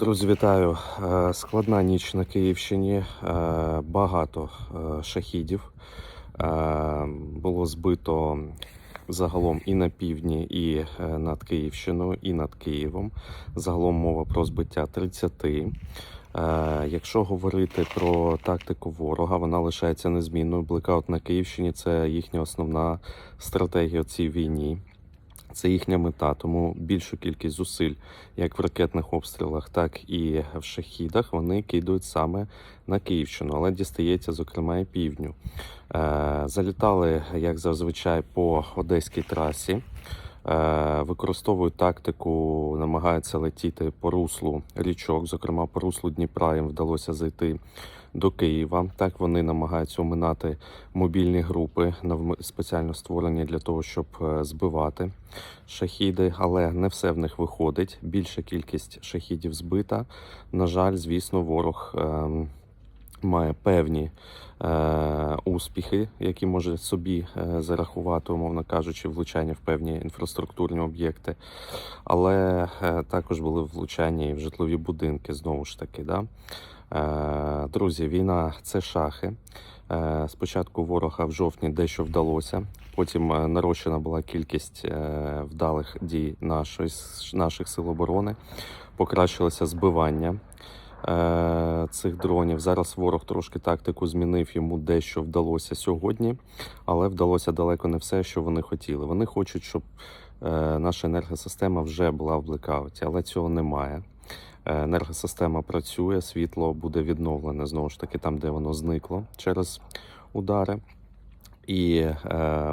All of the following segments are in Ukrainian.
Друзі, вітаю. Е, Складна ніч на Київщині. Е, Багато е, шахідів. Було збито загалом і на півдні, і над Київщиною, і над Києвом. Загалом мова про збиття 30. Е, Якщо говорити про тактику ворога, вона лишається незмінною. Блекаут на Київщині це їхня основна стратегія у цій війні. Це їхня мета, тому більшу кількість зусиль, як в ракетних обстрілах, так і в шахідах, вони кидають саме на Київщину, але дістається, зокрема, і півдню. Е, залітали, як зазвичай, по одеській трасі. Е, використовують тактику, намагаються летіти по руслу річок, зокрема по руслу Дніпра їм вдалося зайти до Києва. Так вони намагаються оминати мобільні групи, спеціально створені для того, щоб е, збивати шахіди, але не все в них виходить. Більша кількість шахідів збита. На жаль, звісно, ворог. Має певні е, успіхи, які може собі е, зарахувати, умовно кажучи, влучання в певні інфраструктурні об'єкти, але е, також були влучання і в житлові будинки знову ж таки. Да? Е, друзі, війна це шахи. Е, Спочатку ворога в жовтні дещо вдалося. Потім е, нарощена була кількість е, вдалих дій нашої, наших сил оборони. Покращилося збивання цих дронів. Зараз ворог трошки тактику змінив. Йому дещо вдалося сьогодні, але вдалося далеко не все, що вони хотіли. Вони хочуть, щоб е, наша енергосистема вже була в блекауті, але цього немає. Е, Енергосистема працює, світло буде відновлене знову ж таки там, де воно зникло через удари. І е,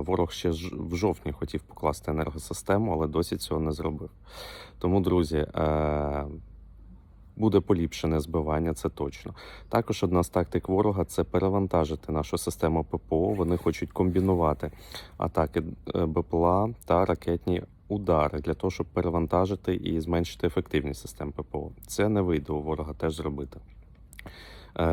ворог ще в жовтні хотів покласти енергосистему, але досі цього не зробив. Тому, друзі, е, буде поліпшене збивання, це точно. Також одна з тактик ворога це перевантажити нашу систему ППО. Вони хочуть комбінувати атаки е, БПЛА та ракетні удари для того, щоб перевантажити і зменшити ефективність систем ППО. Це не вийде у ворога теж зробити. Е,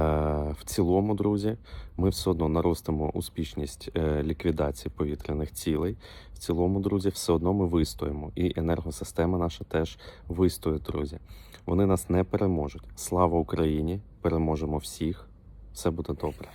В цілому, друзі, ми все одно наростимо успішність е, ліквідації повітряних цілей. В цілому, друзі, все одно ми вистоїмо. І енергосистема наша теж вистоїть, друзі. Вони нас не переможуть. Слава Україні! Переможемо всіх. Все буде добре.